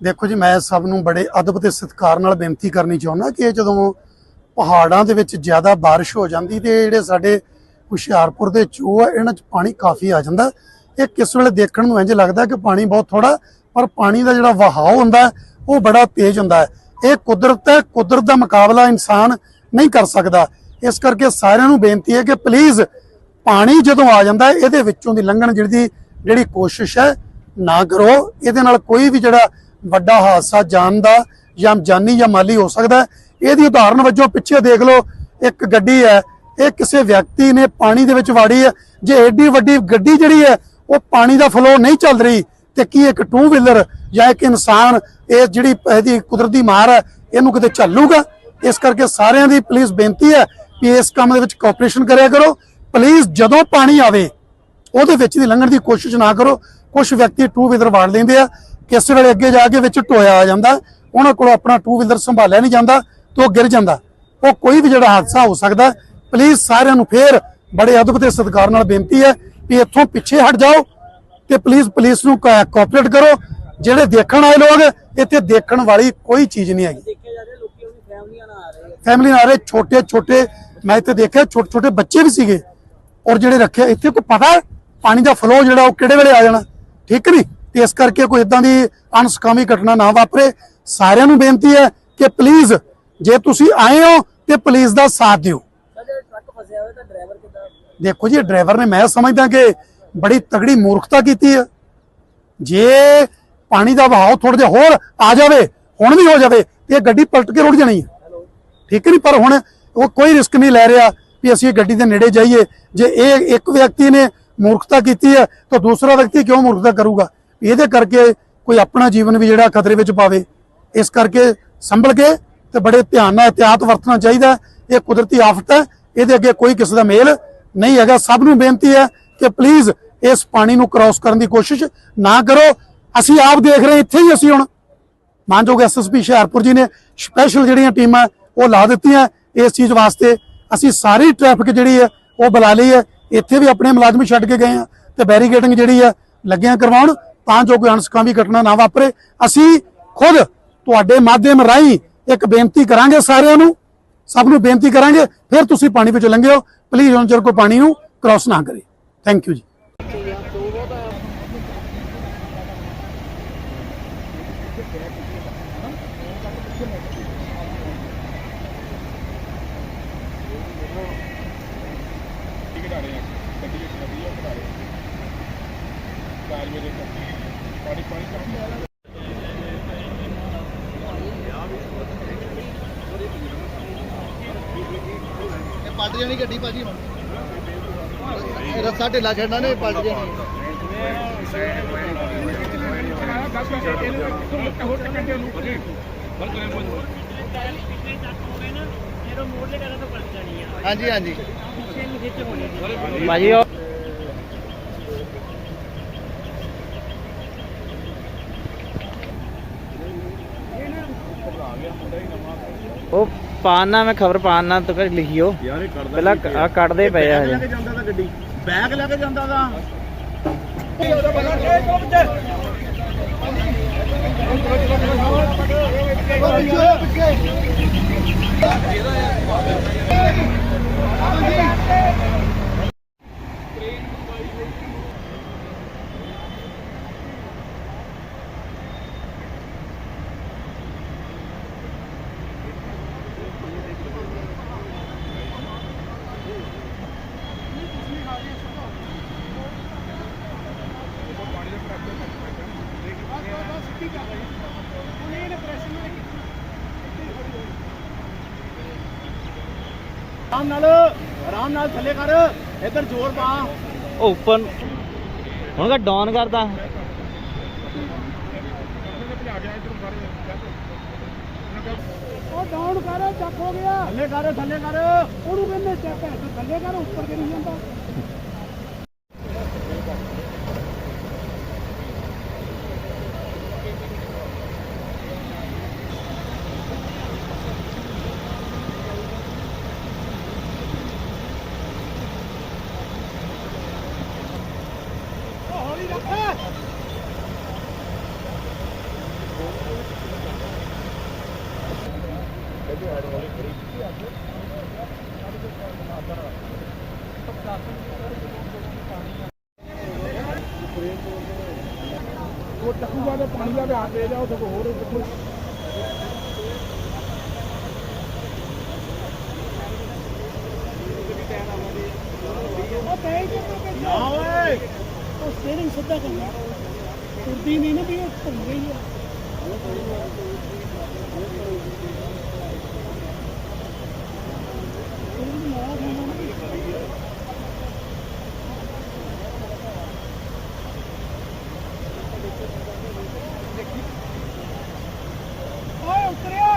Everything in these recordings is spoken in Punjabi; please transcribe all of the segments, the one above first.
ਦੇਖੋ ਜੀ, ਮੈਂ ਸਭ ਨੂੰ ਬੜੇ ਅਦਬ ਤੇ ਸਤਿਕਾਰ ਨਾਲ ਬੇਨਤੀ ਕਰਨੀ ਚਾਹੁੰਦਾ ਕਿ ਜਦੋਂ ਪਹਾੜਾਂ ਦੇ ਵਿੱਚ ਜ਼ਿਆਦਾ ਬਾਰਿਸ਼ ਹੋ ਜਾਂਦੀ ਤੇ ਜਿਹੜੇ ਸਾਡੇ ਹੁਸ਼ਿਆਰਪੁਰ ਦੇ ਚੋਅ ਆ, ਇਹਨਾਂ 'ਚ ਪਾਣੀ ਕਾਫੀ ਆ ਜਾਂਦਾ। ਇਹ ਕਿਸ ਵੇਲੇ ਦੇਖਣ ਨੂੰ ਇੰਜ ਲੱਗਦਾ ਕਿ ਪਾਣੀ ਬਹੁਤ ਥੋੜਾ ਪਰ ਪਾਣੀ ਦਾ ਜਿਹੜਾ ਵਹਾਅ ਹੁੰਦਾ, ਉਹ ਬੜਾ ਤੇਜ਼ ਹੁੰਦਾ ਹੈ। ਇਹ ਕੁਦਰਤ ਹੈ, ਕੁਦਰਤ ਦਾ ਮੁਕਾਬਲਾ ਇਨਸਾਨ ਨਹੀਂ ਕਰ ਸਕਦਾ। ਇਸ ਕਰਕੇ ਸਾਰਿਆਂ ਨੂੰ ਬੇਨਤੀ ਹੈ ਕਿ ਪਲੀਜ਼ ਪਾਣੀ ਜਦੋਂ ਆ ਜਾਂਦਾ, ਇਹਦੇ ਵਿੱਚੋਂ ਦੀ ਲੰਘਣ ਜਿਹੜੀ ਜਿਹੜੀ ਕੋਸ਼ਿਸ਼ ਹੈ, ਨਾ ਕਰੋ। ਇਹਦੇ ਨਾਲ ਕੋਈ ਵੀ ਜਿਹੜਾ ਵੱਡਾ ਹਾਦਸਾ, ਜਾਨ ਦਾ ਜਾਂ ਜਾਨੀ ਜਾਂ ਮਾਲੀ ਹੋ ਸਕਦਾ ਇਹਦੀ ਉਦਾਹਰਨ ਵਜੋਂ ਪਿੱਛੇ ਦੇਖ ਲਓ, ਇੱਕ ਗੱਡੀ ਹੈ, ਇਹ ਕਿਸੇ ਵਿਅਕਤੀ ਨੇ ਪਾਣੀ ਦੇ ਵਿੱਚ ਵਾੜੀ ਹੈ। ਜੇ ਐਡੀ ਵੱਡੀ ਗੱਡੀ ਜਿਹੜੀ ਹੈ, ਉਹ ਪਾਣੀ ਦਾ ਫਲੋ ਨਹੀਂ ਚੱਲ ਰਹੀ, ਤੇ ਕੀ ਇੱਕ ਟੂ ਵੀਲਰ ਜਾਂ ਇੱਕ ਇਨਸਾਨ ਇਹ ਜਿਹੜੀ ਇਹਦੀ ਕੁਦਰਤੀ ਮਾਰ ਹੈ, ਇਹਨੂੰ ਕਿਤੇ ਝੱਲੂਗਾ ਇਸ ਕਰਕੇ ਸਾਰਿਆਂ ਦੀ ਪੁਲਿਸ ਬੇਨਤੀ ਹੈ ਕਿ ਇਸ ਕੰਮ ਦੇ ਵਿੱਚ ਕੋਆਪਰੇਸ਼ਨ ਕਰਿਆ ਕਰੋ। ਪਲੀਜ਼ ਜਦੋਂ ਪਾਣੀ ਆਵੇ, ਉਹਦੇ ਵਿੱਚ ਦੀ ਲੰਘਣ ਦੀ ਕੋਸ਼ਿਸ਼ ਨਾ ਕਰੋ। ਕੁਝ ਵਿਅਕਤੀ ਟੂ ਵੀਲਰ ਵਾੜ ਲੈਂਦੇ ਆ। ਕਿਸੇ ਵੇਲੇ ਅੱਗੇ ਜਾ ਕੇ ਵਿੱਚ ਟੋਇਆ ਆ ਜਾਂਦਾ ਉਹਨਾਂ ਕੋਲ ਆਪਣਾ ਟੂ ਵੀਲਰ ਸੰਭਾਲਿਆ ਨਹੀਂ ਜਾਂਦਾ ਤੇ ਉਹ ਗਿਰ ਜਾਂਦਾ। ਉਹ ਕੋਈ ਵੀ ਜਿਹੜਾ ਹਾਦਸਾ ਹੋ ਸਕਦਾ ਪਲੀਜ਼ ਸਾਰਿਆਂ ਨੂੰ ਫੇਰ ਬੜੇ ਅਦਬ ਤੇ ਸਤਿਕਾਰ ਨਾਲ ਬੇਨਤੀ ਹੈ ਕਿ ਇੱਥੋਂ ਪਿੱਛੇ ਹਟ ਜਾਓ ਤੇ ਪਲੀਜ਼ ਪੁਲਿਸ ਨੂੰ ਕੋਆਪਰੇਟ ਕਰੋ। ਜਿਹੜੇ ਦੇਖਣ ਆਏ ਲੋਕ ਇੱਥੇ ਦੇਖਣ ਵਾਲੀ ਕੋਈ ਚੀਜ਼ ਨਹੀਂ ਹੈਗੀ। ਫੈਮਿਲੀ ਨਾਲ ਆ ਰਹੇ ਛੋਟੇ ਛੋਟੇ ਮੈਂ ਇੱਥੇ ਦੇਖਿਆ ਛੋਟੇ ਛੋਟੇ ਬੱਚੇ ਵੀ ਸੀਗੇ। ਔਰ ਜਿਹੜੇ ਰੱਖੇ ਇੱਥੇ ਕੋਈ ਪਤਾ ਪਾਣੀ ਦਾ ਫਲੋ ਜਿਹੜਾ ਉਹ ਕਿਹੜੇ ਵੇਲੇ ਆ ਜਾਣਾ? ਠੀਕ ਨਹੀਂ? ਇਸ ਕਰਕੇ ਕੋਈ ਇਦਾਂ ਦੀ ਅਨਸਕਾਮੀ ਘਟਨਾ ਨਾ ਵਾਪਰੇ। ਸਾਰਿਆਂ ਨੂੰ ਬੇਨਤੀ ਹੈ ਕਿ ਪਲੀਜ਼ ਜੇ ਤੁਸੀਂ ਆਏ ਹੋ ਤੇ ਪਲੀਜ਼ ਦਾ ਸਾਥ ਦਿਓ। ਦੇਖੋ ਜੀ ਡਰਾਈਵਰ ਨੇ ਮੈਂ ਸਮਝਦਾ ਕਿ ਬੜੀ ਤਗੜੀ ਮੂਰਖਤਾ ਕੀਤੀ ਹੈ। ਜੇ ਪਾਣੀ ਦਾ ਵਹਾਅ ਥੋੜਾ ਜਿਹਾ ਹੋਰ ਆ ਜਾਵੇ, ਹੁਣ ਵੀ ਹੋ ਜਾਵੇ, ਤੇ ਇਹ ਗੱਡੀ ਪਲਟ ਕੇ ਰੁੜ ਜਾਣੀ ਹੈ। ਠੀਕ ਨਹੀਂ ਪਰ ਹੁਣ ਉਹ ਕੋਈ ਰਿਸਕ ਨਹੀਂ ਲੈ ਰਿਹਾ ਵੀ ਅਸੀਂ ਇਹ ਗੱਡੀ ਦੇ ਨੇੜੇ ਜਾਈਏ। ਜੇ ਇਹ ਇੱਕ ਵਿਅਕਤੀ ਨੇ ਮੂਰਖਤਾ ਕੀਤੀ ਹੈ, ਤਾਂ ਦੂਸਰਾ ਵਿਅਕਤੀ ਕਿਉਂ ਮੂਰਖਤਾ ਕਰੂਗਾ? ਇਹਦੇ ਕਰਕੇ ਕੋਈ ਆਪਣਾ ਜੀਵਨ ਵੀ ਜਿਹੜਾ ਖਤਰੇ ਵਿੱਚ ਪਾਵੇ। ਇਸ ਕਰਕੇ ਸੰਭਲ ਕੇ ਤੇ ਬੜੇ ਧਿਆਨ ਨਾਲ ਇhtiyਾਤ ਵਰਤਣਾ ਚਾਹੀਦਾ ਇਹ ਕੁਦਰਤੀ ਆਫਤ ਹੈ। ਇਹਦੇ ਅੱਗੇ ਕੋਈ ਕਿਸੇ ਦਾ ਮੇਲ ਨਹੀਂ ਹੈਗਾ। ਸਭ ਨੂੰ ਬੇਨਤੀ ਹੈ ਕਿ ਪਲੀਜ਼ ਇਸ ਪਾਣੀ ਨੂੰ ਕ੍ਰਾਸ ਕਰਨ ਦੀ ਕੋਸ਼ਿਸ਼ ਨਾ ਕਰੋ। ਅਸੀਂ ਆਪ ਦੇਖ ਰਹੇ ਇੱਥੇ ਹੀ ਅਸੀਂ ਹੁਣ ਮਾਨਯੋਗ ਐਸਐਸਪੀ ਹੁਸ਼ਿਆਰਪੁਰ ਜੀ ਨੇ ਸਪੈਸ਼ਲ ਜਿਹੜੀਆਂ ਟੀਮਾਂ ਉਹ ਲਾ ਦਿੱਤੀਆਂ ਇਸ ਚੀਜ਼ ਵਾਸਤੇ। ਅਸੀਂ ਸਾਰੀ ਟ੍ਰੈਫਿਕ ਜਿਹੜੀ ਹੈ ਉਹ ਬੁਲਾ ਲਈ ਹੈ। ਇੱਥੇ ਵੀ ਆਪਣੇ ਮੁਲਾਜ਼ਮ ਛੱਡ ਕੇ ਗਏ ਆ ਤੇ ਬੈਰੀਕੇਡਿੰਗ ਜਿਹੜੀ ਹੈ ਲੱਗਿਆ ਕਰਵਾਉਣ। ਤਾਂ ਜੋ ਕੋਈ ਅਣਸਕਾਮੀ ਘਟਨਾ ਨਾ ਵਾਪਰੇ। ਅਸੀਂ ਖੁਦ ਤੁਹਾਡੇ ਮਾਧਿਅਮ ਰਾਹੀਂ ਇੱਕ ਬੇਨਤੀ ਕਰਾਂਗੇ ਸਾਰਿਆਂ ਨੂੰ। ਸਭ ਨੂੰ ਬੇਨਤੀ ਕਰਾਂਗੇ, ਫਿਰ ਤੁਸੀਂ ਪਾਣੀ ਵਿੱਚੋਂ ਲੰਘਿਓ। ਪਲੀਜ਼ ਹੁਣ ਚਿਰ ਕੋਈ ਪਾਣੀ ਨੂੰ ਕ੍ਰਾਸ ਨਾ ਕਰੇ। ਥੈਂਕ ਯੂ ਜੀ। ਇਹ ਪਲਟ ਜਾਣੀ ਗੱਡੀ ਭਾਜੀ ਹੁਣ। ਇਹ ਰੱਸਾ ਢਿੱਲਾ ਛੱਡਣਾ ਨੇ ਪਲਟ ਜਾਣੀ। ਹਾਂਜੀ ਹਾਂਜੀ। ਭਾਜੀ ਉਹ ਪਾਣਾ ਮੈਂ ਖਬਰ ਪਾਣਾ ਤੂੰ ਕਰ ਲਿਖਿਓ ਯਾਰ ਇਹ ਕੱਢਦਾ ਪਹਿਲਾਂ ਆ ਕੱਢਦੇ ਪਏ ਆ ਹਜੇ ਜਾਂਦਾ ਤਾਂ ਗੱਡੀ। ਬੈਗ ਲੈ ਕੇ ਜਾਂਦਾ ਤਾਂ। ਆਰਾਮ ਨਾਲ ਆਰਾਮ ਨਾਲ ਥੱਲੇ ਕਰ ਇੱਧਰ ਜ਼ੋਰ ਪਾ। ਉਹ ਉੱਪਰ ਹੁਣ ਕਾ ਡਾਊਨ ਕਰਦਾ। ਉਹ ਡਾਊਨ ਕਰ ਚੱਕ ਹੋ ਗਿਆ। ਥੱਲੇ ਕਰ ਥੱਲੇ ਕਰ। ਉਹਨੂੰ ਕਹਿੰਦੇ ਚੱਕ ਹੈ ਥੱਲੇ ਕਰ ਉੱਪਰ ਕਰੀ ਜਾਂਦਾ? ਉਹ ਟੱਕੂਗਾ ਤੇ ਪਾਣੀ ਦਾ ਵਿਆਹ ਦੇ ਜਾਓ ਤੇ ਹੋਰ ਦੇਖੋ। ਨਾ ਓਏ ਉਹ ਸਟੀਅਰਿੰਗ ਸਿੱਧਾ ਕਰਨਾ। ਤੁਰਦੀ ਨਹੀਂ ਨਾ ਵੀ ਉਹ ਘੁੰਮ ਗਈ ਆ ਓਏ ਉਤਰਿਆ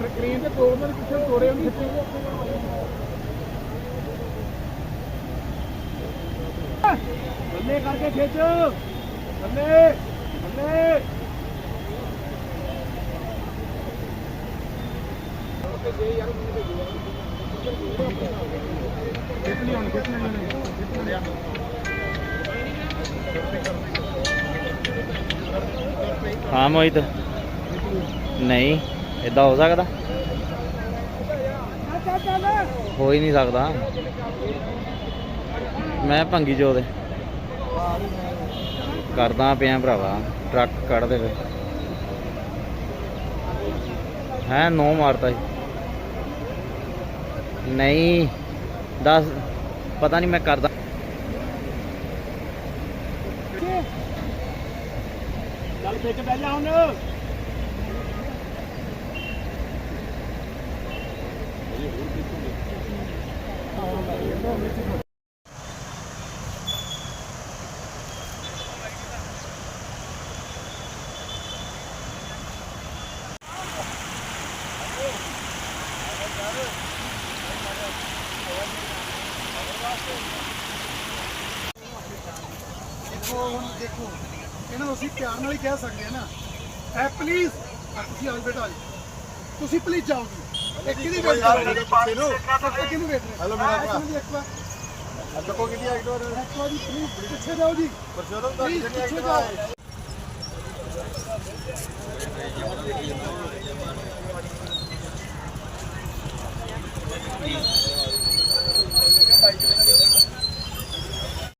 ਸਕਰੀਨ ਤੇ ਤੋੜ ਮੇਰੇ ਪਿੱਛੇ ਤੋੜੇ ਉਹਨੂੰ ਖਿੱਚੇ ਬੱਲੇ ਕਰਕੇ ਖਿੱਚ ਬੱਲੇ ਬੱਲੇ ਖਿੱਚਣੀ ਹੁਣ ਖਿੱਚਣੀ ਖਿੱਚਣੀ ਹਾਂ ਮੋਹਿਤ ਨਹੀਂ ਇਦਾਂ ਹੋ ਸਕਦਾ? ਹੋ ਹੀ ਨਹੀਂ ਸਕਦਾ। ਮੈਂ ਭੰਗੀ ਜੋ ਦੇ। ਕਰਦਾ ਪਿਆ ਭਰਾਵਾ, ਟਰੱਕ ਕੱਢ ਦੇ ਵੇ ਹੈ ਨੋ ਮਾਰਤਾ ਜੀ ਨਹੀਂ, ਦੱਸ, ਪਤਾ ਨਹੀਂ ਮੈਂ ਕਰਦਾ। ਚੱਲ ਵਿੱਚ ਬਹਿ ਜਾ ਹੁਣ। ਦੇਖੋ, ਹੁਣ ਦੇਖੋ। ਇਹਨਾਂ ਨੂੰ ਅਸੀਂ ਪਿਆਰ ਨਾਲ ਹੀ ਕਹਿ ਸਕਦੇ ਹਾਂ ਨਾ। ਐ ਪਲੀਜ਼ ਤੁਸੀਂ ਆਓ ਬੇਟਾ ਜੀ। ਤੁਸੀਂ ਪਲੀਜ਼ ਜਾਓ ਜੀ ਇਹ ਕਿਹਦੀ ਵੇਚ ਰਹੇ ਹੋ? ਇਹ ਕਿਹਨੂੰ ਵੇਚ ਰਹੇ ਹਲੋ ਮੇਰਾ ਭਰਾ। ਇੱਕ ਵਾਰ। ਅੱਲਕੋ ਕਿਹਦੀ ਆਈਟ ਹੋ ਰਹੀ ਹੈ ਸੌਰੀ ਪਲੀਜ਼ ਪਿੱਛੇ ਜਾਓ ਜੀ। ਪਰਸੋਂ ਤੋਂ ਤੁਹਾਡੀ ਜਗ੍ਹਾ ਪਿੱਛੇ ਜਾਓ।